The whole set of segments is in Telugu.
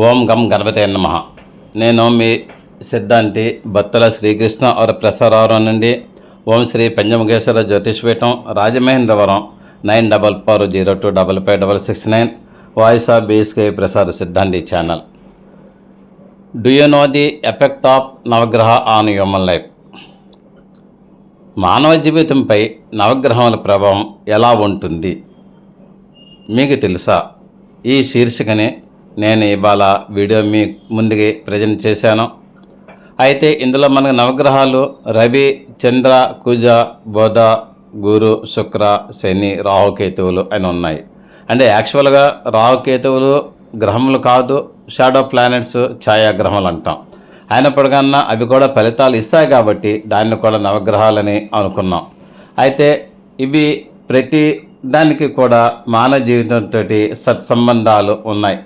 ఓం గం గణపతే నమ. నేను మీ సిద్ధాంతి బత్తుల శ్రీకృష్ణ అవర ప్రసరారం నుండి Om Sri Panchamukheshwara Jyotishpeetham Rajamahendravaram nine double four zero two double five double six nine voice of BSK ప్రసార సిద్ధాంతి channel. Do you know the effect of Navagraha on human life మానవ జీవితంపై నవగ్రహముల ప్రభావం ఎలా ఉంటుంది? మీకు తెలుసా? ఈ శీర్షికని నేను ఇవాళ వీడియో మీ ముందుకి ప్రజెంట్ చేశాను. అయితే ఇందులో మనకు నవగ్రహాలు రవి చంద్ర కుజ బోధ గురు శుక్ర శని రాహుకేతువులు అని ఉన్నాయి. అంటే యాక్చువల్గా రాహుకేతువులు గ్రహములు కాదు షాడో ప్లానెట్స్ ఛాయాగ్రహములు అంటాం. అయినప్పటికన్నా అవి కూడా ఫలితాలు ఇస్తాయి కాబట్టి దాన్ని కూడా నవగ్రహాలని అనుకున్నాం. అయితే ఇవి ప్రతి దానికి కూడా మానవ జీవితంతో సత్సంబంధాలు ఉన్నాయి.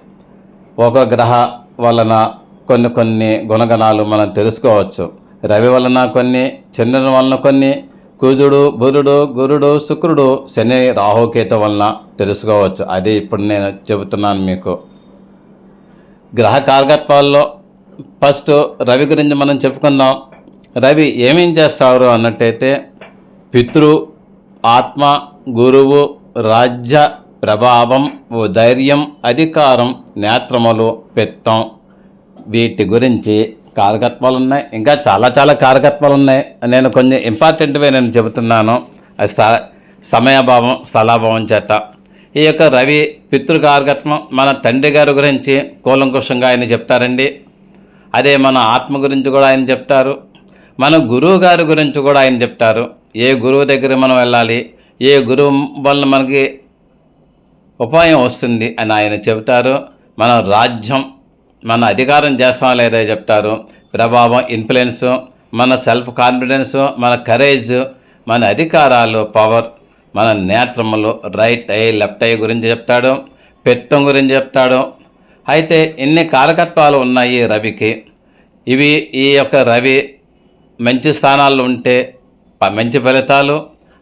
ఒక గ్రహ వలన కొన్ని కొన్ని గుణగణాలు మనం తెలుసుకోవచ్చు. రవి వలన కొన్ని చంద్రుని వలన కొన్ని కుజుడు బుధుడు గురుడు శుక్రుడు శని రాహుకేత వలన తెలుసుకోవచ్చు. అది ఇప్పుడు నేను చెబుతున్నాను మీకు. గ్రహ కారకత్వాల్లో ఫస్ట్ రవి గురించి మనం చెప్పుకుందాం. రవి ఏమేం చేస్తారు అన్నట్టయితే పితృ ఆత్మ గురువు రాజ్య ప్రభావం ధైర్యం అధికారం నేత్రములు పిత్తం వీటి గురించి కారకత్వాలు ఉన్నాయి ఇంకా చాలా చాలా కారకత్వాలు ఉన్నాయి నేను కొన్ని ఇంపార్టెంట్వే నేను చెబుతున్నాను. అది స్థ సమయభావం స్థలాభావం చేత. ఈ యొక్క రవి పితృకారకత్వం మన తండ్రి గారి గురించి కూలంకుషంగా ఆయన చెప్తారండి. అదే మన ఆత్మ గురించి కూడా ఆయన చెప్తారు. మన గురువు గారి గురించి కూడా ఆయన చెప్తారు. ఏ గురువు దగ్గర మనం వెళ్ళాలి ఏ గురువు వల్ల మనకి ఉపాయం వస్తుంది అని ఆయన చెబుతారు. మన రాజ్యం మన అధికారం చేస్తాం లేదా చెప్తారు. ప్రభావం ఇన్ఫ్లుయెన్స్ మన సెల్ఫ్ కాన్ఫిడెన్స్ మన కరేజ్ మన అధికారాలు పవర్ మన నేత్రములు రైట్ ఐ లెఫ్ట్ ఐ గురించి చెప్తాడు పెత్తం గురించి చెప్తాడు. అయితే ఇన్ని కారకత్వాలు ఉన్నాయి రవికి. ఇవి ఈ యొక్క రవి మంచి స్థానాలు ఉంటే మంచి ఫలితాలు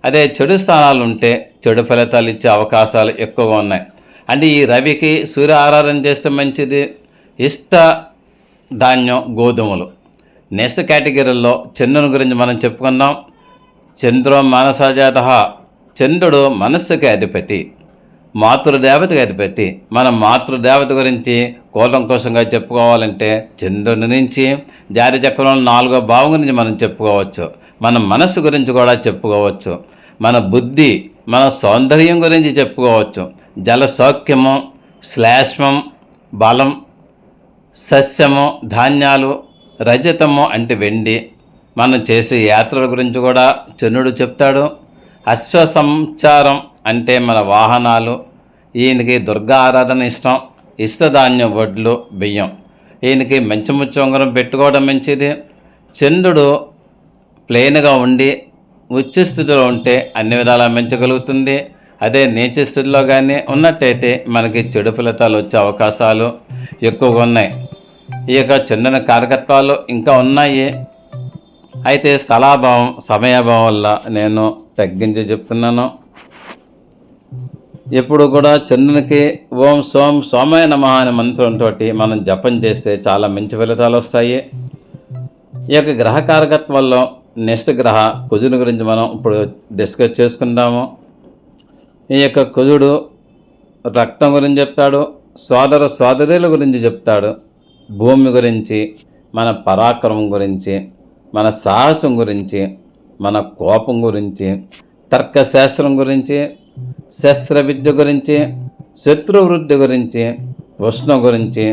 అదే చెడు స్థానాలు ఉంటే చెడు ఫలితాలు ఇచ్చే అవకాశాలు ఎక్కువగా ఉన్నాయి. అంటే ఈ రవికి సూర్య ఆరాధన చేస్తే మంచిది. ఇష్ట ధాన్యం గోధుమలు. నెక్స్ట్ కేటగిరీలో చంద్రుని గురించి మనం చెప్పుకుందాం. చంద్రో మానసజాత. చంద్రుడు మనస్సుకి అధిపతి. మాతృదేవతకి అధిపతి. మన మాతృదేవత గురించి కూలంకోసంగా చెప్పుకోవాలంటే చంద్రుని నుంచి జారి చక్రంలో నాలుగో భావం గురించి మనం చెప్పుకోవచ్చు. మన మనస్సు గురించి కూడా చెప్పుకోవచ్చు. మన బుద్ధి మన సౌందర్యం గురించి చెప్పుకోవచ్చు. జల సౌఖ్యము శ్లేష్మం బలం సస్యము ధాన్యాలు రజతము అంటే వెండి. మనం చేసే యాత్రల గురించి కూడా చంద్రుడు చెప్తాడు. అశ్వసంచారం అంటే మన వాహనాలు. ఈయనకి దుర్గా ఆరాధన ఇష్టం ఇష్టధాన్యం వడ్లు బియ్యం. ఈయనకి మంచి ముచ్చు ఉంగరం పెట్టుకోవడం మంచిది. చంద్రుడు ప్లెయిన్గా ఉండి ఉచ్చ స్థితిలో ఉంటే అన్ని విధాలా పెంచగలుగుతుంది అదే నీచ స్థితిలో కానీ ఉన్నట్టయితే మనకి చెడు ఫలితాలు వచ్చే అవకాశాలు ఎక్కువగా ఉన్నాయి. ఈ యొక్క చిన్న కారకత్వాలు ఇంకా ఉన్నాయి. అయితే స్థలాభావం సమయాభావం వల్ల నేను తగ్గించి చెప్తున్నాను. ఎప్పుడు కూడా చంద్రునికి ఓం సోం సోమయ నమ అనే మంత్రంతో మనం జపం చేస్తే చాలా మంచి ఫలితాలు వస్తాయి. ఈ యొక్క గ్రహ కారకత్వంలో నెక్స్ట్ గ్రహ కుజుని గురించి మనం ఇప్పుడు డిస్కస్ చేసుకుందాము. ఈ యొక్క కుజుడు రక్తం గురించి చెప్తాడు సోదర సోదరుల గురించి చెప్తాడు భూమి గురించి మన పరాక్రమం గురించి మన సాహసం గురించి మన కోపం గురించి తర్కశాస్త్రం గురించి శస్త్ర విద్య గురించి శత్రువృద్ధి గురించి ఉష్ణ గురించి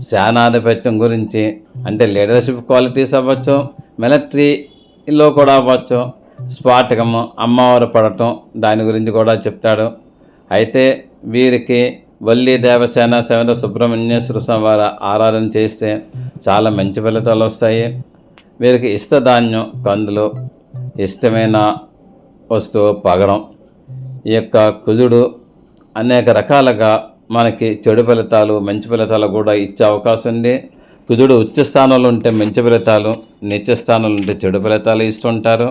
సేనాధిపత్యం గురించి అంటే లీడర్షిప్ క్వాలిటీస్ అవ్వచ్చు మిలిటరీలో కూడా అవ్వచ్చు స్పాటకము అమ్మవారు పడటం దాని గురించి కూడా చెప్తాడు. అయితే వీరికి వల్లి దేవసేన శివన సుబ్రహ్మణ్యేశ్వర స్వామి వారి ఆరాధన చేస్తే చాలా మంచి ఫలితాలు వస్తాయి. వీరికి ఇష్టధాన్యం కందులు ఇష్టమైన వస్తువు పగడం ఈ యొక్క కుజుడు అనేక రకాలుగా మనకి చెడు ఫలితాలు మంచి ఫలితాలు కూడా ఇచ్చే అవకాశం ఉంది. కుజుడు ఉచ్చ స్థానంలో ఉంటే మంచి ఫలితాలు నీచ స్థానంలో ఉంటే చెడు ఫలితాలు ఇస్తుంటారు.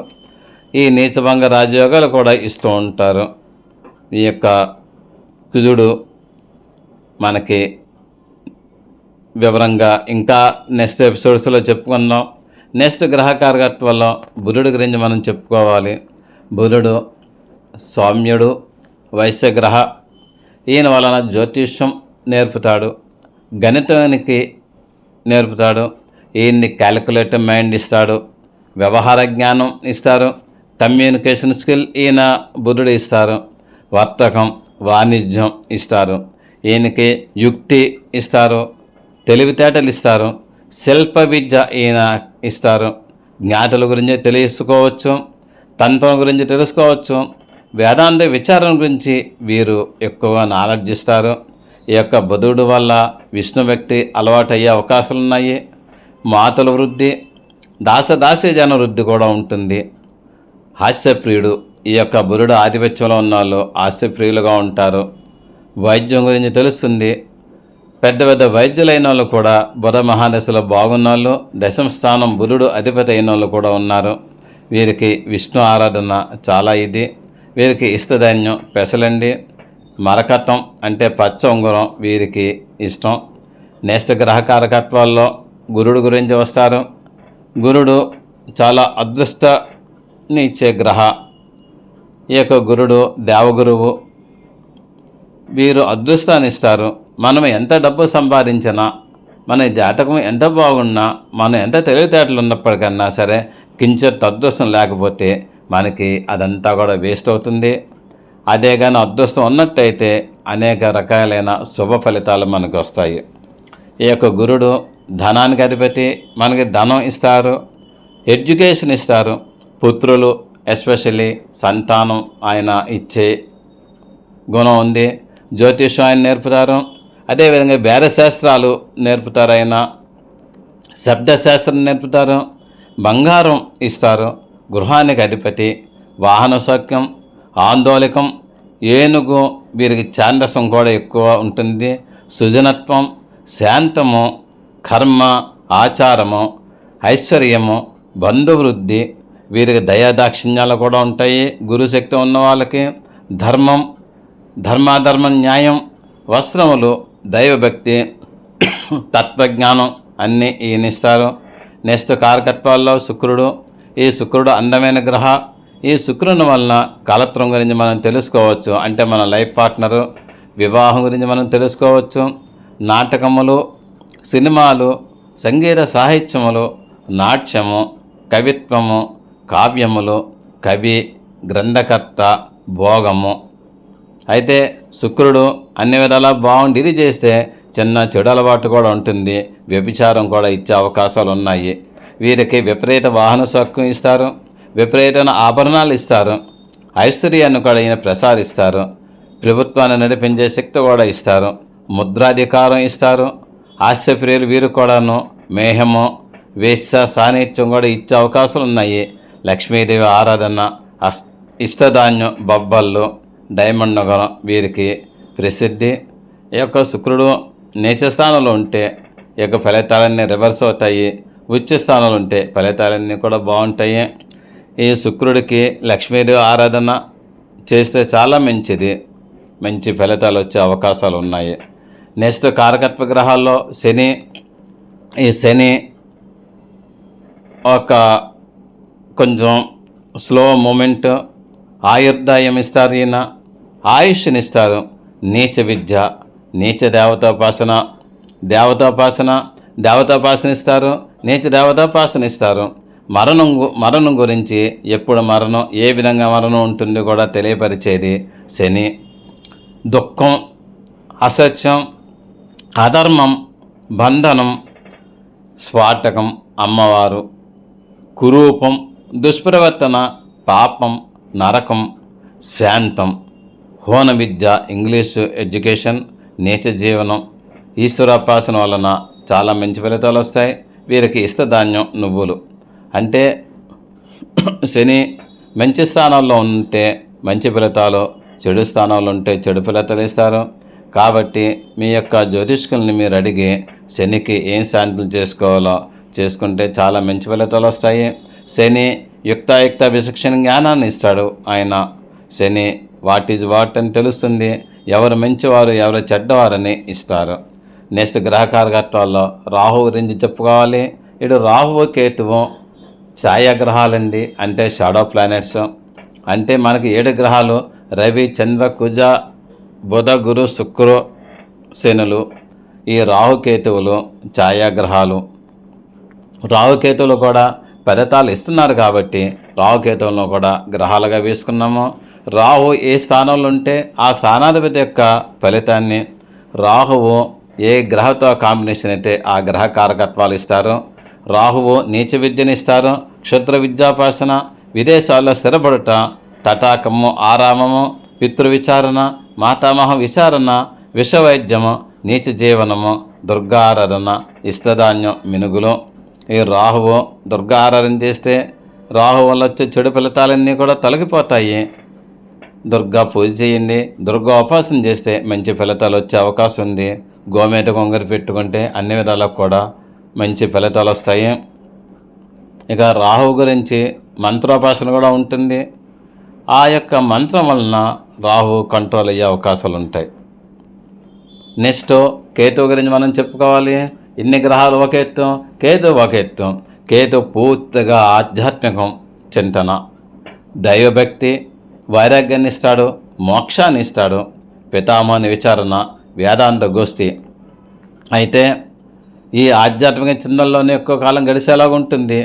ఈ నీచభంగ రాజయోగాలు కూడా ఇస్తూ ఉంటారు. ఈ యొక్క కుజుడు మనకి వివరంగా ఇంకా నెక్స్ట్ ఎపిసోడ్స్లో చెప్పుకుందాం. నెక్స్ట్ గ్రహకారకత్వంలో బుధుడు గురించి మనం చెప్పుకోవాలి. బుధుడు సౌమ్యుడు వైశ్యగ్రహ ఈయన వలన జ్యోతిష్యం నేర్పుతాడు. గణితానికి నేర్పుతాడు. ఈయన్ని క్యాలిక్యులేటర్ మైండ్ ఇస్తాడు. వ్యవహార జ్ఞానం ఇస్తారు. కమ్యూనికేషన్ స్కిల్ ఈయన బుధుడు ఇస్తారు. వర్తకం వాణిజ్యం ఇస్తారు. ఈయనకి యుక్తి ఇస్తారు. తెలివితేటలు ఇస్తారు. శిల్ప విద్య ఈయన ఇస్తారు. జ్ఞాతుల గురించి తెలుసుకోవచ్చు. తంత్రం గురించి తెలుసుకోవచ్చు. వేదాంత విచారం గురించి వీరు ఎక్కువగా నాలెడ్జ్ ఇస్తారు. ఈ యొక్క బుధుడు వల్ల విష్ణు వ్యక్తి అలవాటు అయ్యే అవకాశాలు ఉన్నాయి మాతల వృద్ధి దాసదాసీ జన వృద్ధి కూడా ఉంటుంది. హాస్యప్రియుడు ఈ యొక్క బురుడు ఆధిపత్యంలో ఉన్న వాళ్ళు హాస్యప్రియులుగా ఉంటారు. వైద్యం గురించి తెలుస్తుంది. పెద్ద పెద్ద వైద్యులైన వాళ్ళు కూడా బుధ మహాదశలో బాగున్నాళ్ళు దశమ స్థానం బుధుడు అధిపతి అయిన వాళ్ళు కూడా ఉన్నారు. వీరికి విష్ణు ఆరాధన చాలా ఇది. వీరికి ఇష్టధాన్యం పెసలండి మరకతం అంటే పచ్చ ఉంగరం వీరికి ఇష్టం. నెక్స్ట్ గ్రహకారకత్వాల్లో గురుడు గురించి వస్తారు. గురుడు చాలా అదృష్ట నిచ్చే ఇచ్చే గ్రహ ఈ యొక్క గురుడు దేవగురువు. వీరు అదృష్టాన్ని ఇస్తారు. మనం ఎంత డబ్బు సంపాదించినా మన జాతకం ఎంత బాగున్నా మనం ఎంత తెలివితేటలు ఉన్నప్పటికన్నా సరే కించెత్ అదృష్టం లేకపోతే మనకి అదంతా కూడా వేస్ట్ అవుతుంది. అదే కానీ అదృష్టం ఉన్నట్టయితే అనేక రకాలైన శుభ ఫలితాలు మనకు వస్తాయి. ఈ యొక్క గురుడు ధనానికి అధిపతి మనకి ధనం ఇస్తారు ఎడ్యుకేషన్ ఇస్తారు. పుత్రులు ఎస్పెషల్లీ సంతానం ఆయన ఇచ్చే గుణం ఉంది. జ్యోతిషం ఆయన నేర్పుతారు. అదేవిధంగా బేరశాస్త్రాలు నేర్పుతారు ఆయన. శబ్దశాస్త్రం నేర్పుతారు. బంగారం ఇస్తారు. గృహానికి అధిపతి. వాహన సౌఖ్యం. ఆందోళకం. ఏనుగు వీరికి ఛాందసం కూడా ఎక్కువ ఉంటుంది. సృజనత్వం. శాంతము. కర్మ. ఆచారము. ఐశ్వర్యము. బంధువృద్ధి. వీరికి దయాదాక్షిణ్యాలు కూడా ఉంటాయి. గురుశక్తి ఉన్న వాళ్ళకి ధర్మం ధర్మాధర్మ న్యాయం వస్త్రములు దైవభక్తి తత్వజ్ఞానం అన్నీ ఈయనిస్తారు నెక్స్ట్ కారకత్వాల్లో శుక్రుడు. ఈ శుక్రుడు అందమైన గ్రహ. ఈ శుక్రుని వలన కాలత్వం గురించి మనం తెలుసుకోవచ్చు. అంటే మన లైఫ్ పార్ట్నరు. వివాహం గురించి మనం తెలుసుకోవచ్చు. నాటకములు సినిమాలు సంగీత సాహిత్యములు నాట్యము కవిత్వము కావ్యములు కవి గ్రంథకర్త భోగము. అయితే శుక్రుడు అన్ని విధాలా బాగుండి ఇది చేస్తే చిన్న చెడు అలవాటు కూడా ఉంటుంది వ్యభిచారం కూడా ఇచ్చే అవకాశాలు ఉన్నాయి. వీరికి విపరీత వాహన సౌఖ్యం ఇస్తారు విపరీతమైన ఆభరణాలు ఇస్తారు ఐశ్వర్యాన్ని కూడా ఈయన ప్రసాదిస్తారు ప్రభుత్వాన్ని నడిపించే శక్తి కూడా ఇస్తారు ముద్రాధికారం ఇస్తారు హాస్యప్రియులు వీరు కూడాను మేహము వేశ్య సాన్నిధ్యం కూడా ఇచ్చే అవకాశాలు ఉన్నాయి. లక్ష్మీదేవి ఆరాధన అస్ ఇష్టధాన్యం బొబ్బళ్ళు డైమండ్ నగరం వీరికి ప్రసిద్ధి. ఈ యొక్క శుక్రుడు నీచ స్థానంలో ఉంటే ఈ యొక్క ఫలితాలన్నీ రివర్స్ అవుతాయి. ఉచ్చ స్థానంలో ఉంటే ఫలితాలన్నీ కూడా బాగుంటాయి. ఈ శుక్రుడికి లక్ష్మీదేవి ఆరాధన చేస్తే చాలా మంచిది. మంచి ఫలితాలు వచ్చే అవకాశాలు ఉన్నాయి. నెక్స్ట్ కారకత్వ గ్రహాల్లో శని ఈ శని ఒక కొంచెం స్లో మూమెంట్ ఆయుర్దాయం ఇస్తారు ఈయన. ఆయుష్నిస్తారు. నీచ విద్య నీచ దేవతాపాసన దేవతాపాసన దేవతాపాసన ఇస్తారు నీచ దేవతాపాసన ఇస్తారు మరణం మరణం గురించి ఎప్పుడు మరణం ఏ విధంగా మరణం ఉంటుందో కూడా తెలియపరిచేది శని. దుఃఖం అసత్యం అధర్మం బంధనం స్వాటకం అమ్మవారు. కురూపం దుష్ప్రవర్తన పాపం నరకం శాంతం హోన విద్య ఇంగ్లీషు ఎడ్యుకేషన్ నీచ జీవనం ఈశ్వరాపాసన వలన చాలా మంచి ఫలితాలు వస్తాయి. వీరికి ఇష్టధాన్యం నువ్వులు. అంటే శని మంచి స్థానాల్లో ఉంటే మంచి ఫలితాలు చెడు స్థానాల్లో ఉంటే చెడు ఫలితాలు ఇస్తారు. కాబట్టి మీ యొక్క జ్యోతిష్కుల్ని మీరు అడిగి శనికి ఏం శాంతులు చేసుకోవాలో చేసుకుంటే చాలా మంచి ఫలితాలు వస్తాయి. శని యుక్తాయుక్త విశిక్షణ జ్ఞానాన్ని ఇస్తాడు. ఆయన శని వాట్ ఈజ్ వాట్ అని తెలుస్తుంది. ఎవరు మంచివారు ఎవరు చెడ్డవారని ఇస్తారు. నెక్స్ట్ గ్రహకారకత్వాల్లో రాహు గురించి చెప్పుకోవాలి. ఇటు రాహువు కేతువు ఛాయాగ్రహాలండి. అంటే షాడో ప్లానెట్స్. అంటే మనకి ఏడు గ్రహాలు రవి చంద్ర కుజ బుధ గురు శుక్రు శనులు. ఈ రాహుకేతువులు ఛాయాగ్రహాలు. రాహుకేతువులు కూడా ఫలితాలు ఇస్తున్నారు కాబట్టి రాహుకేతువులను కూడా గ్రహాలుగా వేసుకున్నాము. రాహు ఏ స్థానంలో ఉంటే ఆ స్థానాధిపతి యొక్క ఫలితాన్ని రాహువు ఏ గ్రహతో కాంబినేషన్ అయితే ఆ గ్రహ కారకత్వాలు ఇస్తారు. రాహువు నీచ విద్యను ఇస్తారు. క్షుద్ర విద్యాపాసన విదేశాల్లో స్థిరపడుట తటాకము ఆరామము పితృ విచారణ మాతామహ విచారణ విషవైద్యము నీచ జీవనము దుర్గారాధన ఇష్టధాన్యం మినుగులు ఈ రాహువు దుర్గారాధన చేస్తే రాహు వల్ల వచ్చే చెడు ఫలితాలన్నీ కూడా తొలగిపోతాయి. దుర్గా పూజ చేయండి. దుర్గా ఉపాసన చేస్తే మంచి ఫలితాలు వచ్చే అవకాశం ఉంది. గోమేట కొంగరి పెట్టుకుంటే అన్ని విధాలకు కూడా మంచి ఫలితాలు వస్తాయి. ఇక రాహు గురించి మంత్రోపాసన కూడా ఉంటుంది. ఆ యొక్క మంత్రం వలన రాహు కంట్రోల్ అయ్యే అవకాశాలు ఉంటాయి. నెక్స్ట్ కేతువు గురించి మనం చెప్పుకోవాలి. ఇన్ని గ్రహాలు ఒక ఎత్తు కేతు ఒక ఎత్తు కేతు పూర్తిగా ఆధ్యాత్మికం చింతన. దైవభక్తి వైరాగ్యాన్ని ఇస్తాడు మోక్షాన్ని ఇస్తాడు పితామహని విచారణ వేదాంత గోష్ఠి. అయితే ఈ ఆధ్యాత్మిక చింతనలోనే ఎక్కువ కాలం గడిచేలాగా ఉంటుంది.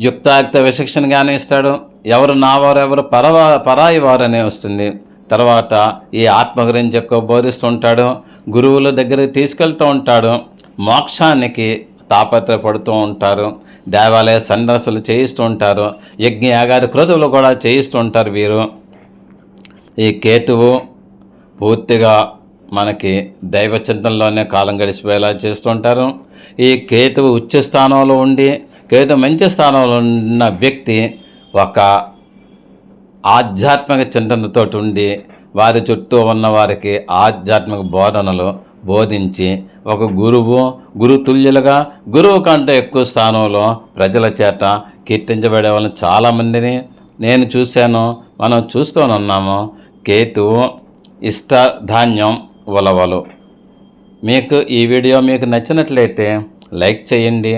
యుక్తాయుక్త విశిక్షణ జ్ఞానం ఇస్తాడు. ఎవరు నా వారు ఎవరు పరవా పరాయి వారు అనే వస్తుంది. తర్వాత ఈ ఆత్మ గురించి ఎక్కువ బోధిస్తుంటాడు. గురువుల దగ్గర తీసుకెళ్తూ ఉంటాడు. మోక్షానికి తాపత్రపడుతూ ఉంటారు. దేవాలయ సందర్శనలు చేయిస్తూ ఉంటారు. యజ్ఞయాగాది క్రతువులు కూడా చేయిస్తూ ఉంటారు వీరు. ఈ కేతువు పూర్తిగా మనకి దైవ చింతనలోనే కాలం గడిచిపోయేలా చేస్తుంటారు ఈ కేతువు ఉచ్చ స్థానంలో ఉండి కేతు మంచి స్థానంలో ఉన్న వ్యక్తి ఒక ఆధ్యాత్మిక చింతనతో ఉండి వారి చుట్టూ ఉన్న వారికి ఆధ్యాత్మిక బోధనలు బోధించి ఒక గురువు గురుతుల్యులుగా గురువు కంటే ఎక్కువ స్థానంలో ప్రజల చేత కీర్తించబడే వాళ్ళని చాలామందిని నేను చూశాను మనం చూస్తూనున్నాము కేతువు ఇష్ట ధాన్యం ఉలవలు. మీకు ఈ వీడియో మీకు నచ్చినట్లయితే లైక్ చేయండి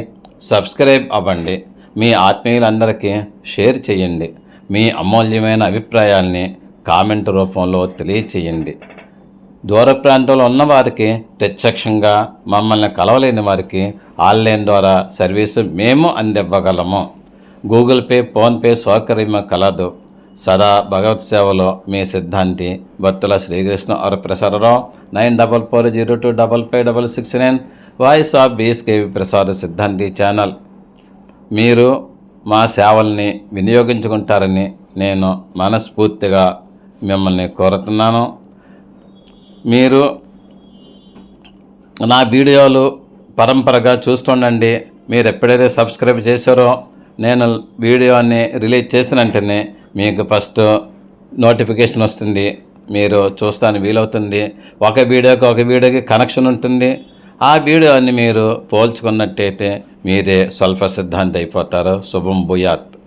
సబ్స్క్రైబ్ అవ్వండి మీ ఆత్మీయులందరికీ షేర్ చేయండి. మీ అమూల్యమైన అభిప్రాయాల్ని కామెంట్ రూపంలో తెలియచేయండి. దూర ప్రాంతంలో ఉన్న వారికి ప్రత్యక్షంగా మమ్మల్ని కలవలేని వారికి ఆన్లైన్ ద్వారా సర్వీసు మేము అందివ్వగలము. గూగుల్ పే ఫోన్పే సౌకర్యం కలదు. సదా భగవత్ సేవలో మీ సిద్ధాంతి. భక్తుల Srikrishna Prasararao nine double four zero two double five double six nine voice of BSKV Prasad సిద్ధాంతి ఛానల్. మీరు మా సేవల్ని వినియోగించుకుంటారని నేను మనస్ఫూర్తిగా మిమ్మల్ని కోరుతున్నాను. మీరు నా వీడియోలు పరంపరగా చూస్తుండండి. మీరు ఎప్పుడైతే సబ్స్క్రైబ్ చేశారో నేను వీడియోని రిలీజ్ చేసిన వెంటనే మీకు ఫస్ట్ నోటిఫికేషన్ వస్తుంది. మీరు చూస్తాను వీలవుతుంది. ఒక వీడియోకి ఒక వీడియోకి కనెక్షన్ ఉంటుంది. ఆ వీడియోని మీరు పోల్చుకున్నట్టయితే మీరే స్వల్ప సిద్ధాంతి అయిపోతారు శుభం భూయాత్.